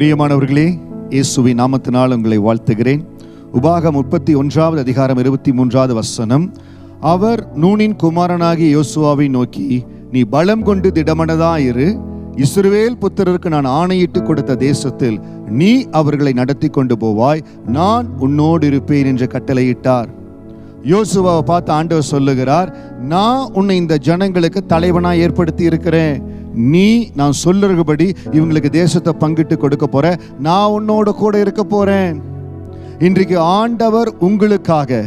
பிரியமானவர்களே இயேசுவி நாமத்தினால் உங்களை வாழ்த்துகிறேன். உபாகம் முப்பத்தி ஒன்றாவது அதிகாரம் இருபத்தி மூன்றாவது வசனம். அவர் நூனின் குமாரனாகி யோசுவாவை நோக்கி நீ பலம் கொண்டு திடமனதாயிரு. இஸ்ரவேல் புத்திரருக்கு நான் ஆணையிட்டு கொடுத்த தேசத்தில் நீ அவர்களை நடத்தி கொண்டு போவாய். நான் உன்னோடு இருப்பேன் என்று கட்டளையிட்டார். யோசுவாவை பார்த்து ஆண்டவர் சொல்லுகிறார் நான் உன்னை இந்த ஜனங்களுக்கு தலைவனாக ஏற்படுத்தி இருக்கிறேன். நீ நான் சொல்லுறபடி இவங்களுக்கு தேசத்தை பங்கிட்டு கொடுக்க போற. நான் உன்னோட கூட இருக்க போறேன். இன்றைக்கு ஆண்டவர் உங்களுக்காக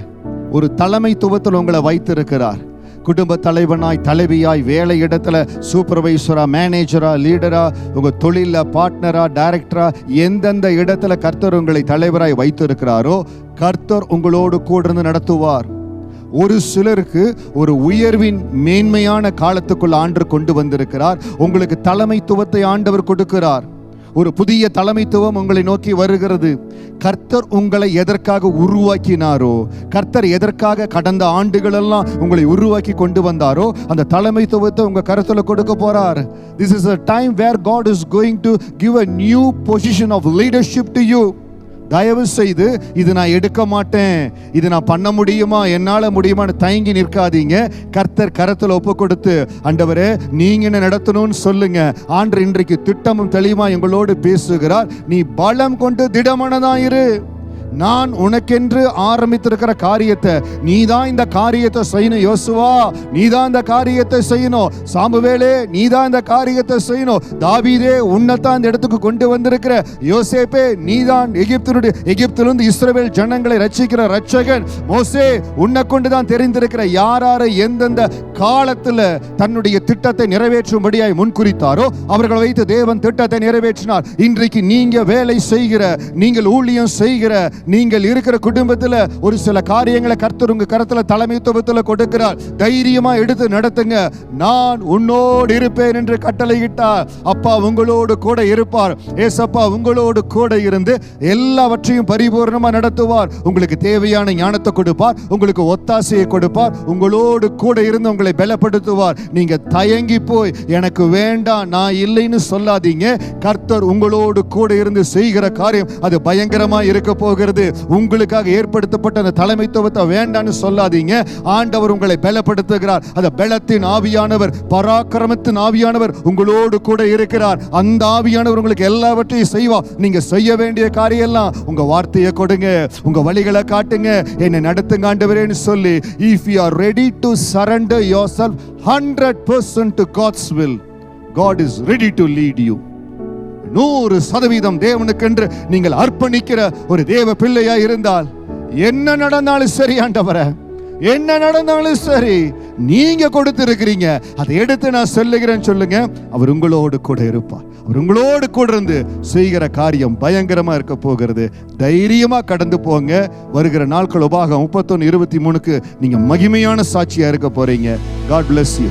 ஒரு தலைமைத்துவத்தில் உங்களை வைத்திருக்கிறார். குடும்ப தலைவனாய் தலைவியாய் வேலை இடத்துல சூப்பர்வைசரா மேனேஜரா லீடரா உங்க தொழில பார்ட்னரா டைரக்டரா எந்தெந்த இடத்துல கர்த்தர் உங்களை தலைவராய் வைத்திருக்கிறாரோ கர்த்தர் உங்களோடு கூட இருந்து நடத்துவார். ஒரு சிலருக்கு ஒரு உயர்வின் மேன்மையான காலத்துக்குள் ஆண்டு கொண்டு வந்திருக்கிறார். உங்களுக்கு தலைமைத்துவத்தை ஆண்டவர் கொடுக்கிறார். ஒரு புதிய தலைமைத்துவம் உங்களை நோக்கி வருகிறது. கர்த்தர் உங்களை எதற்காக உருவாக்கினாரோ கர்த்தர் எதற்காக கடந்த ஆண்டுகளெல்லாம் உங்களை உருவாக்கி கொண்டு வந்தாரோ அந்த தலைமைத்துவத்தை உங்க கருத்துல கொடுக்க போறார். This is a time where God is going to give a new position of leadership to you தயவு செய்து இது நான் எடுக்க மாட்டேன். இது நான் பண்ண முடியுமா? என்னால் முடியுமான்னு தயங்கி நிற்காதீங்க. கர்த்தர் கரத்தில் ஒப்பு கொடுத்து அண்டவரே நீங்க என்ன நடத்தணும்னு சொல்லுங்க. ஆண்டு இன்றைக்கு திட்டமும் தெளிவா எங்களோடு பேசுகிறார். நீ பலம் கொண்டு திடமனதாயிரு. நான் உனக்கென்று ஆரம்பித்திருக்கிற காரியத்தை நீ தான் இந்த காரியத்தை செய்யணும் யோசுவா. நீ தான் இந்த காரியத்தை செய்யணும். சாம்புவேலே நீ தான் இந்த காரியத்தை செய்யணும். தாவீதே உன்னைத்தான் இந்த இடத்துக்கு கொண்டு வந்திருக்கிற. யோசேப்பே நீ தான் எகிப்தினுடைய எகிப்திலிருந்து இஸ்ரவேல் ஜனங்களை ரட்சிக்கிற ரட்சகன் மோசே உன்னை கொண்டு தான் தெரிந்திருக்கிற யாராரை எந்தெந்த காலத்தில் தன்னுடைய திட்டத்தை நிறைவேற்றும்படியாய் முன்குறித்தாரோ அவர்களை வைத்து தேவன் திட்டத்தை நிறைவேற்றினார். இன்றைக்கு நீங்க வேலை செய்கிற நீங்கள் ஊழியம் செய்கிற நீங்கள் இருக்கிற குடும்பத்துல ஒரு சில காரியங்களை கர்த்தர் உங்க கரத்தில் தலைமைத்துவத்துல கொடுக்கிறார். தைரியமா எடுத்து நடத்துங்க. நான் உன்னோடு இருப்பேன் என்று கட்டளையிட்டார். அப்பா உங்களோடு கூட இருப்பார். ஏசப்பா உங்களோடு கூட இருந்து எல்லாவற்றையும் பரிபூர்ணமா நடத்துவார். உங்களுக்கு தேவையான ஞானத்தை கொடுப்பார். உங்களுக்கு ஒத்தாசையை கொடுப்பார். உங்களோடு கூட இருந்து உங்களை பலப்படுத்துவார். நீங்க தயங்கி போய் எனக்கு வேண்டாம் நான் இல்லைன்னு சொல்லாதீங்க. கர்த்தர் உங்களோடு கூட இருந்து செய்கிற காரியம் அது பயங்கரமா இருக்க இருக்கிறது. உங்களுக்காக ஏற்படுத்தப்பட்ட அந்த தலைமைத்துவத்தை வேண்டான்னு சொல்லாதீங்க. ஆண்டவர் உங்களை பலப்படுத்துகிறார். அந்த பலத்தின் ஆவியானவர் பராக்கிரமத்தின் ஆவியானவர் உங்களோடு கூட இருக்கிறார். அந்த ஆவியானவர் உங்களுக்கு எல்லாவற்றையும் செய்வா நீங்க செய்ய வேண்டிய காரியம் எல்லாம் உங்க வார்த்தையை கொடுங்க. உங்க வழிகளை காட்டுங்க. என்னை நடத்துங்க ஆண்டவரேன்னு சொல்லி if you are ready to surrender yourself hundred percent to God's will God is ready to lead you நூறு சதவீதம் தேவனுக்கென்று நீங்கள் அர்ப்பணிக்கிற ஒரு தேவ பிள்ளையா இருந்தால் என்ன நடந்தாலும் சரி ஆண்டவரே. என்ன நடந்தாலும் சரி நீங்க கொடுத்திருக்கிறீங்க. அதை எடுத்து நான் சொல்லுகிறேன்னு சொல்லுங்க. அவர் உங்களோடு கூட இருப்பார். அவர் உங்களோடு கூட இருந்து செய்கிற காரியம் பயங்கரமா இருக்க போகிறது. தைரியமா கடந்து போங்க. வருகிற நாட்கள் உபாகம் முப்பத்தொன்னு இருபத்தி மூணுக்கு நீங்க மகிமையான சாட்சியா இருக்க போறீங்க. God bless you